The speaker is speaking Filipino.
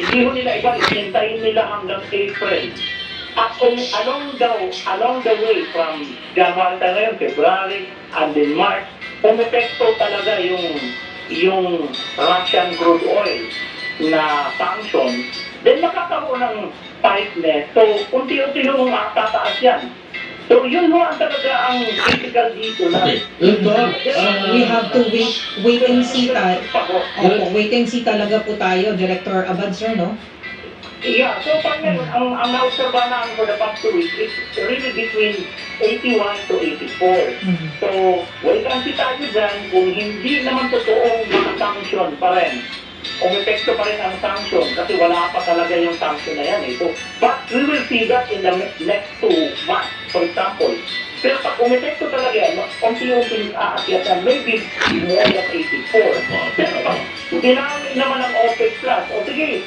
Hindi ho nila iba, hintayin nila hanggang April. At kung along the, along the way from January ngayon, February, and then March, pumepekto talaga yung yung Russian crude oil na sanction, then makakaroon ng tightness. So, unti-unti nung tataas yan. So, yun ho ang talaga ang critical dito na Okay. Yun ba? Ah, We have to wait, wait and see ta. Pako. Opo, wait and see talaga po tayo, Director Abad, sir, no? Yeah, so pag meron, ang, ang naobserbahan for the past two weeks is really between 81 to 84. Mhm. So, wait and see tayo dyan kung hindi naman totoong mga sanction pa rin. Umepekto pa rin ang sanction kasi wala pa talaga yung sanction na yan. Eh. So, but we will see that in the ne- next two months, for example. Pero pag umepekto talaga yan, unti-unti aakyat yan, maybe more than 84. Pero pag dinami naman ang OPEC Plus, o sige,